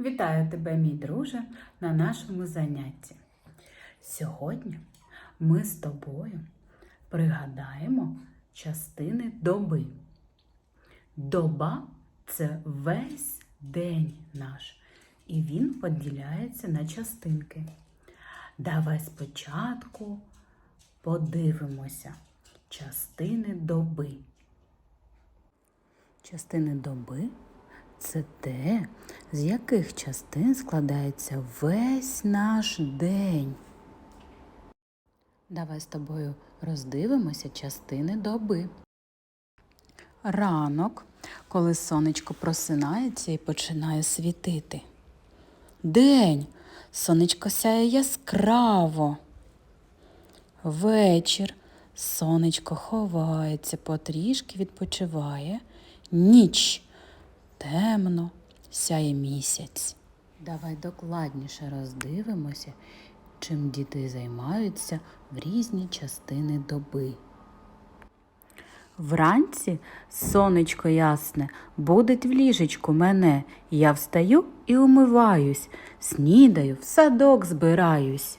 Вітаю тебе, мій друже, на нашому занятті. Сьогодні ми з тобою пригадаємо частини доби. Доба це весь день наш, і він поділяється на частинки. Давай спочатку подивимося частини доби. Частини доби це те, з яких частин складається весь наш день. Давай з тобою роздивимося частини доби. Ранок, коли сонечко просинається і починає світити. День. Сонечко сяє яскраво. Вечір. Сонечко ховається, потрішки відпочиває. Ніч. Темно, сяє місяць. Давай докладніше роздивимося, чим діти займаються в різні частини доби. Вранці сонечко ясне будить в ліжечку мене. Я встаю і умиваюсь, снідаю, в садок збираюсь.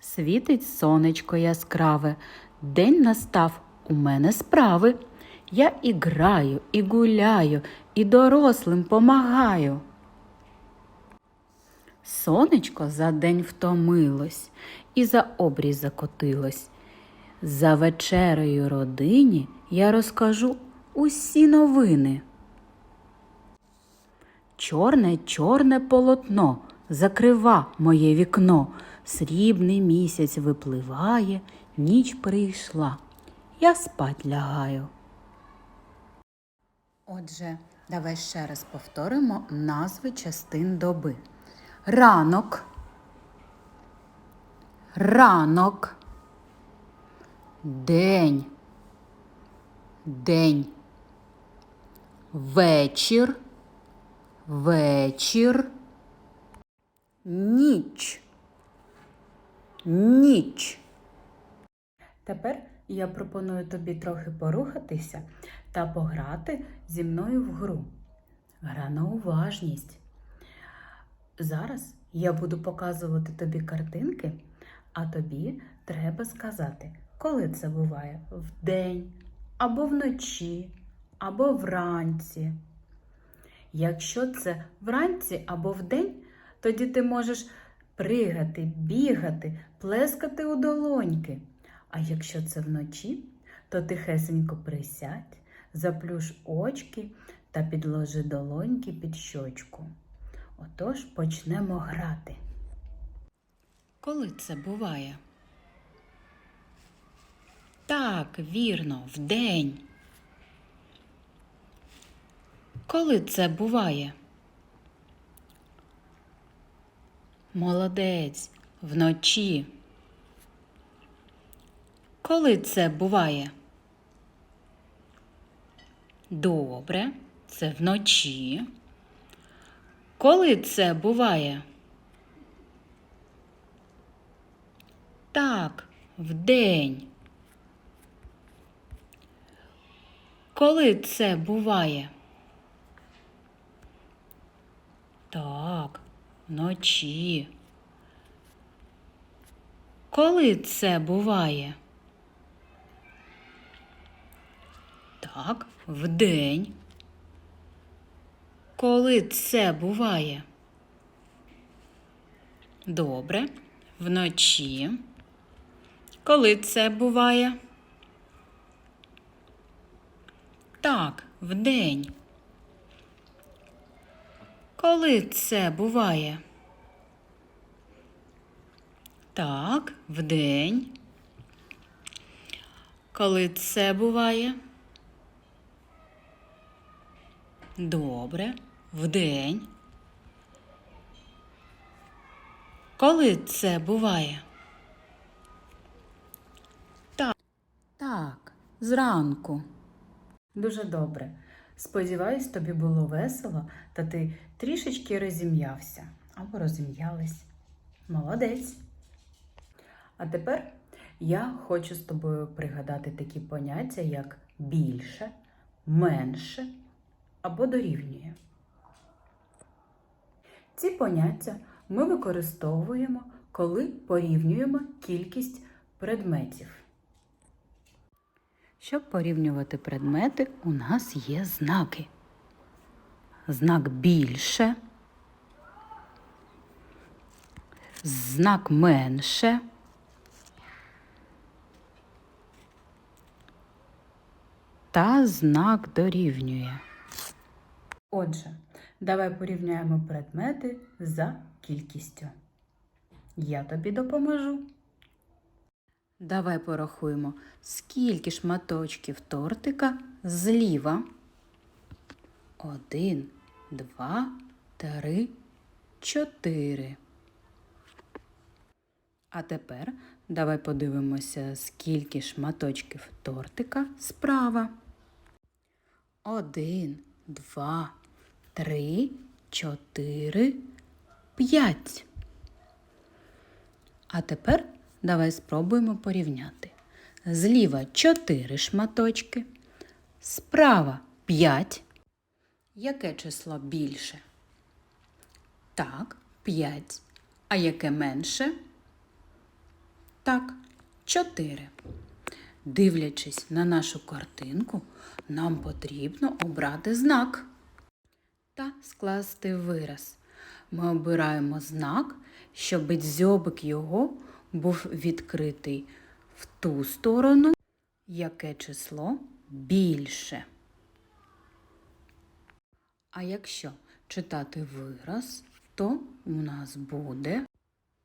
Світить сонечко яскраве, день настав, у мене справи. Я і граю, і гуляю, і дорослим помагаю. Сонечко за день втомилось і за обрій закотилось. За вечерею родині я розкажу усі новини. Чорне, чорне полотно закрива моє вікно. Срібний місяць випливає, ніч прийшла. Я спать лягаю. Отже, давай ще раз повторимо назви частин доби. Ранок. Ранок. День. День. Вечір. Вечір. Ніч. Ніч. Тепер я пропоную тобі трохи порухатися та пограти зі мною в гру. Гра на уважність. Зараз я буду показувати тобі картинки, а тобі треба сказати, коли це буває вдень, або вночі, або вранці. Якщо це вранці або вдень, тоді ти можеш пригати, бігати, плескати у долоньки. А якщо це вночі, то тихесенько присядь, заплюш очки та підложи долоньки під щочку. Отож почнемо грати. Коли це буває? Так, вірно, вдень. Коли це буває? Молодець, вночі. Коли це буває? Добре, це вночі. Коли це буває? Так, вдень. Коли це буває? Так, вночі. Коли це буває? Так, вдень. Коли це буває? Добре. Вночі. Коли це буває? Так, вдень. Коли це буває? Так, вдень. Коли це буває? Добре, вдень. Коли це буває? Так. Так, зранку. Дуже добре. Сподіваюсь, тобі було весело, та ти трішечки розім'явся або розім'ялись. Молодець. А тепер я хочу з тобою пригадати такі поняття, як більше, менше або дорівнює. Ці поняття ми використовуємо, коли порівнюємо кількість предметів. Щоб порівнювати предмети, у нас є знаки. Знак більше, знак менше. Та знак дорівнює. Отже, давай порівняємо предмети за кількістю. Я тобі допоможу. Давай порахуємо, скільки шматочків тортика зліва. Один, два, три, чотири. А тепер давай подивимося, скільки шматочків тортика справа. Один, два, три, чотири, п'ять. А тепер давай спробуємо порівняти. Зліва 4 шматочки, справа 5. Яке число більше? Так, 5. А яке менше? Так, 4. Дивлячись на нашу картинку, нам потрібно обрати знак та скласти вираз. Ми обираємо знак, щоб дзьобик його був відкритий в ту сторону, яке число більше. А якщо читати вираз, то у нас буде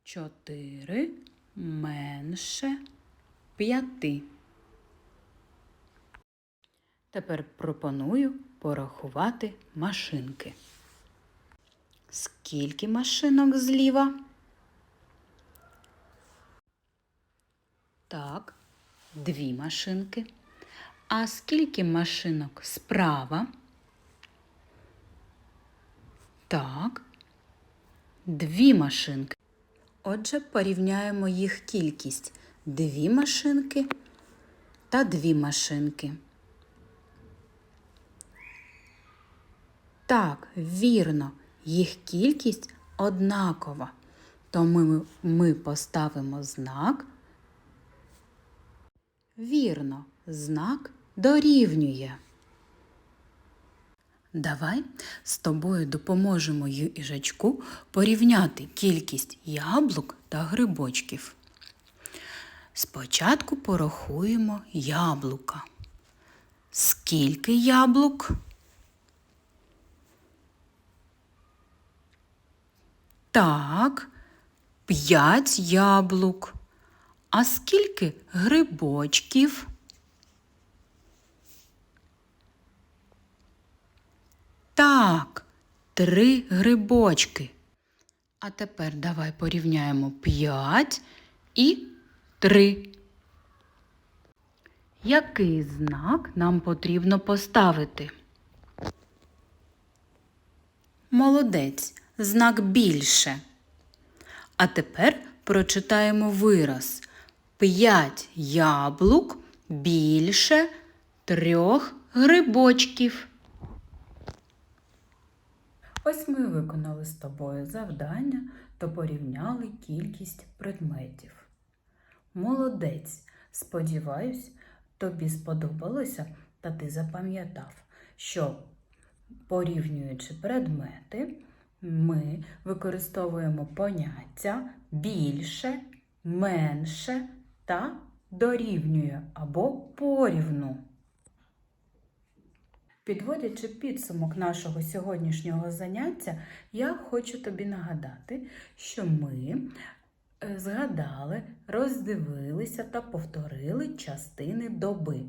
4 менше 5. Тепер пропоную порахувати машинки. Скільки машинок зліва? Так, дві машинки. А скільки машинок справа? Так, дві машинки. Отже, порівняємо їх кількість. Дві машинки та дві машинки. Так, вірно, їх кількість однакова. Тому ми поставимо знак. Вірно, знак дорівнює. Давай з тобою допоможемо їжачку порівняти кількість яблук та грибочків. Спочатку порахуємо яблука. Скільки яблук? Так, п'ять яблук. А скільки грибочків? Так, три грибочки. А тепер давай порівняємо п'ять і три. Який знак нам потрібно поставити? Молодець, знак більше. А тепер прочитаємо вираз. П'ять яблук більше трьох грибочків. Ось ми виконали з тобою завдання та порівняли кількість предметів. Молодець! Сподіваюсь, тобі сподобалося та ти запам'ятав, що порівнюючи предмети, ми використовуємо поняття більше, менше та дорівнює або порівну. Підводячи підсумок нашого сьогоднішнього заняття, я хочу тобі нагадати, що ми е, згадали, роздивилися та повторили частини доби.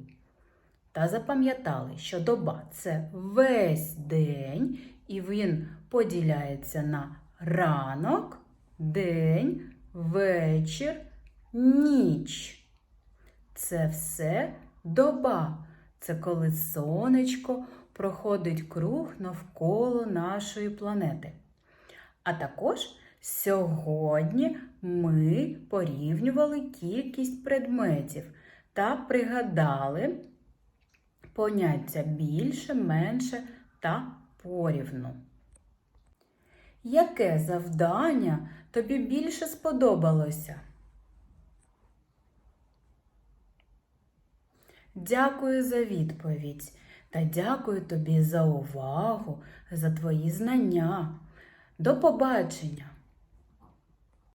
Та запам'ятали, що доба це весь день, і він поділяється на ранок, день, вечір, ніч. Це все доба. Це коли сонечко проходить круг навколо нашої планети. А також сьогодні ми порівнювали кількість предметів та пригадали поняття більше, менше та порівну. Яке завдання тобі більше сподобалося? Дякую за відповідь та дякую тобі за увагу, за твої знання. До побачення!